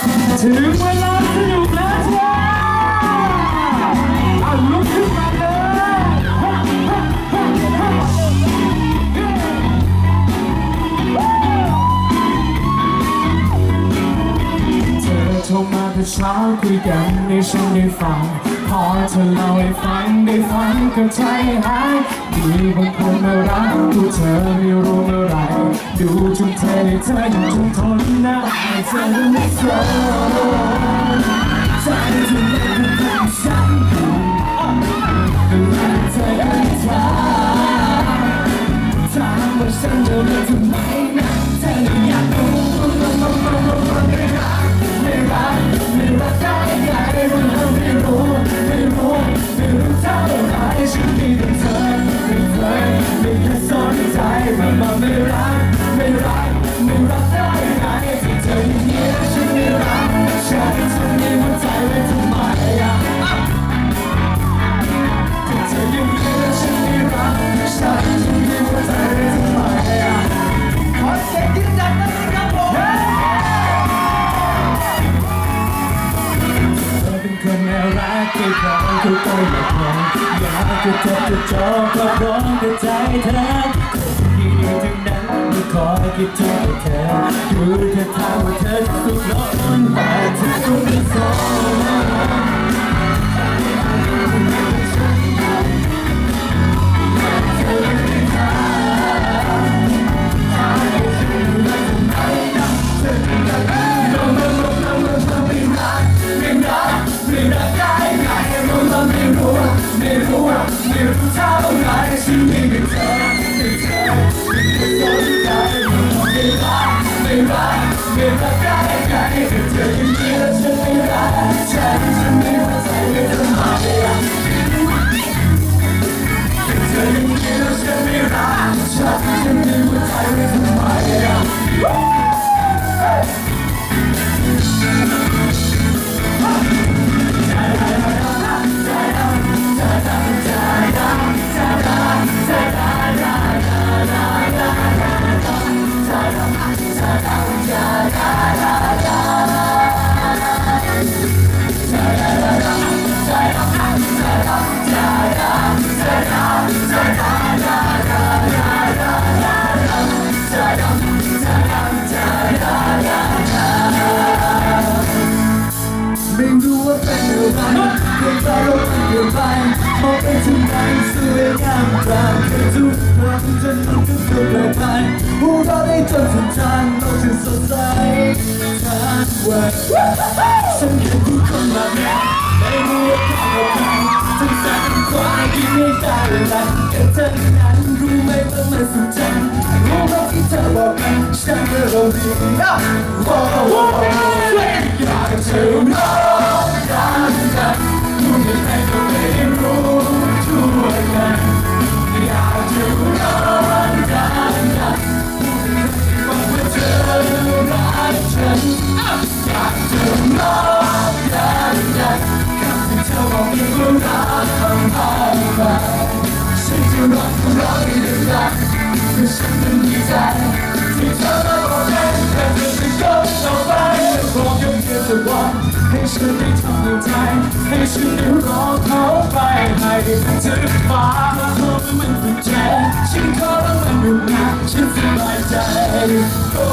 ถึงเวลาสนุกแล้วจ้าเอาลุกขึ้นมาเลยเธอโทรมาแต่เช้าคุยกันในช่วงได้ฟัง พอเธอเล่าให้ฟังได้ฟังก็ใจหายมีบางคนมารักดูเธอไม่รู้เมื่อไรดูจนเธอได้เธอยังทนนะเธอไม่เจอ ทุกคนออยากจะจับจะจองก็ร้องกับใจเธอคนดีถึงนั้นไม่คอยคิดถึงเธอดูเธอทำว่าเธอสุขล้นแต่เธอก็ไม่สน องไปถึงไหนสวยงามกว่าเคยทุกครั้งจนมันก็เปลี่ยนไปพวเราได้จนสุดทางโลกที่สดใสทั้งวันฉันเห็นผู้คนมากมายไม่รู้ว่าใครกับใครทั้งซ้ายทั้งขวายที่ไม่ได้ละแต่เธอนั้นรู้ไหมว่ามันสุดใจรู้ไหมที่เธอบอกกันฉันก็รู้ดีโอ้โหอยากจะเธอรู้กันกันรู้ไงก็ไม่ ฉันมันดีใจที่เธอมาบอกฉันแต่เธอจะยอนต่อไปจยังเพีกันให้ฉันได้ทำในใจ ให้ฉันได้รอเขาไปให้ถึงฟ้าเธอมันเป็นแฉันขอแล้วมันอยู่นะฉันสบายใจโอ้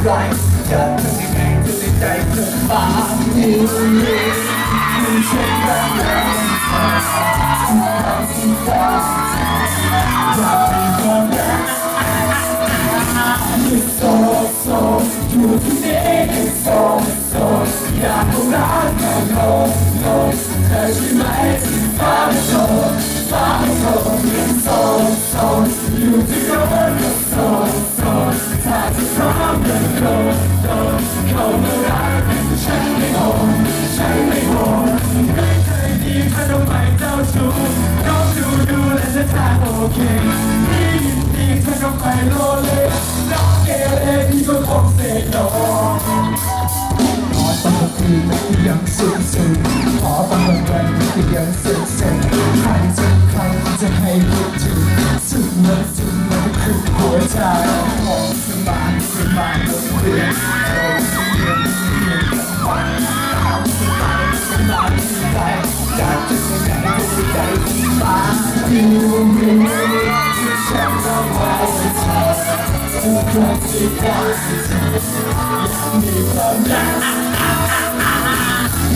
มาที่ไรจะทำยังไงจะได้ใจเธอมาอยู่ไม่ใช่แค่เรื่องอยาก ยังสุดสุดใครจะใครจะให้พูดถึงสุดมันสุดมันก็คือหัวใจของสมานสมานบนเรียนโทรเ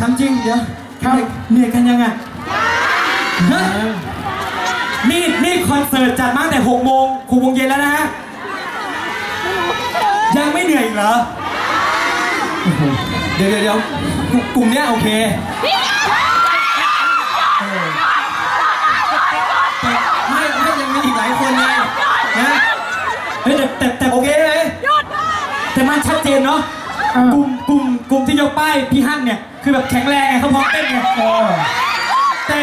ทำจริงเดี๋ยวครับเหนื่อยกันยังไงฮะนี่นี่คอนเสิร์ตจัดมาตั้งแต่6โมง6โมงเย็นแล้วนะฮะ ยังไม่เหนื่อยอีกเหรอโอ้โหเดี๋ยวเดี๋ยวเดี๋ยวกลุ่มเนี้ยโอเคเออแต่ไม่ไม่ยังมีอีกหลายคนไงนะเฮ้ยแต่แต่แต่โอเคเลยแต่มันชัดเจนเนาะกลุ่มกลุ่มกลุ่มที่ยกป้ายพี่ฮั่นเนี่ย คือแบบแข็งแรงไงเขาพร้อมเต้นไงแต่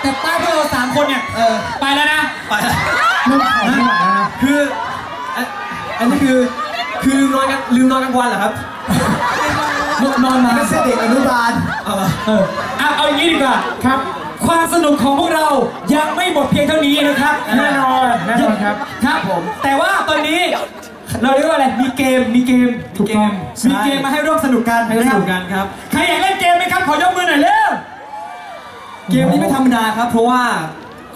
แต่ป้ายพวกเราสามคนเนี่ยไปแล้วนะไปแล้วเริ่มขอไม่ไหวแล้วนะคืออันอันนี้คือคือลืมนอนกันลืมนอนกลางวันเหรอครับนอนนอนมาไม่ใช่เด็กอนุบาลเอาเหรอเออเอาเอาอย่างนี้ดีกว่าครับ ความสนุกของพวกเรายังไม่หมดเพียงเท่านี้นะครับแน่นอนแน่นอนครับครับผมแต่ว่าตอนนี้ เราเรียกว่าอะไร มีเกม มีเกมถูกต้องมีเกมมาให้ร่วมสนุกกันให้ร่วมสนุกกันครับ ใครอยากเล่นเกมไหมครับ ขอยกมือหน่อยเร็ว เกมนี้ไม่ธรรมดาครับ เพราะว่า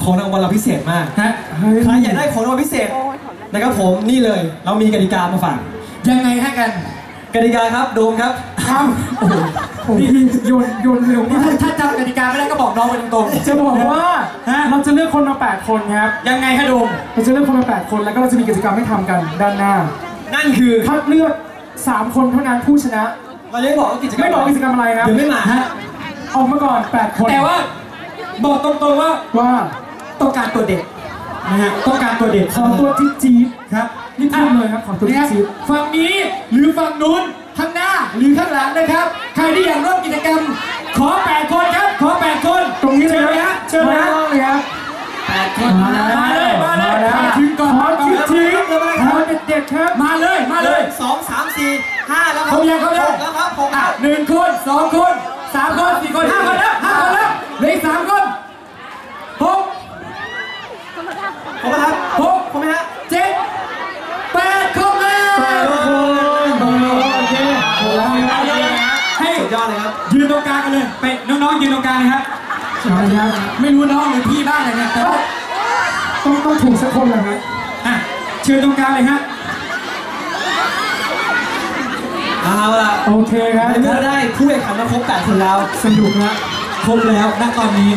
ของรางวัลเราพิเศษมากฮะใครอยากได้ของรางวัลพิเศษนะครับผมนี่เลย เรามีกติกามาฝาก ยังไงให้กัน กติกาครับโดมครับครับโอ้โหผมพี่โยนโยนเร็วนี่มากถ้าถ้าจำกติกาไม่ได้ก็บอกน้องไปตรงๆจะบอกว่าฮะ เราจะเลือกคนมา 8 คนครับ ยังไงฮะโดม เราจะเลือกคนมา 8 คน แล้วก็เราจะมีกิจกรรมให้ทำกันด้านหน้า นั่นคือคัดเลือก 3 คนเท่านั้นผู้ชนะ เราจะไม่บอกว่ากิจกรรมไม่บอกกิจกรรมอะไรครับ เดี๋ยวไม่มาฮะ ออกมาก่อน 8 คนแต่ว่าบอกตรงๆว่าว่าต้องการตัวเด็กนะฮะต้องการตัวเด็กขอตัวจี๊ดจี๊ดครับนี่พูดเลยครับขอตัวนี่จี๊คดรับจี๊ด ฝั่งนี้หรือฝั่งนู้นข้างหน้าหรือข้างหลังนะครับ ใครที่อยากร่วมกิจกรรม ขอ8คนครับ ขอ8คนตรงนี้เลยเชิญเลยฮะเชิญเลยฮะมาเลยครับแปดคนมาเลยมาเลยมาเลยมาแล้วถึงก่อนขอจี๊ดจี๊ดขอเด็ดๆครับมาเลยมาเลยสองสามสี่ห้าแล้วครัเขายังเขายังหกแล้วครับหกแล้วหนึ่งคนสองคนสามคนสี่คนห้าคนแล้วห้าคนแล้วเหลืออีกสามคนหกครบแล้วครับหกครบไหมฮะ รับยืนตรงกลางกันเลยไปน้องๆยืนตรงกลางเลยครับใช่ครับไม่รู้น้องหรือพี่บ้างเลยเนี่ยแต่ว่าต้องต้องถูกสักคนเลยครับอะเชิญตรงกลางเลยฮะเอาละโอเคครับในเมื่อเราได้ผู้แข่งขันมาครบ8คนแล้วสนุกนะครบแล้วณตอนนี้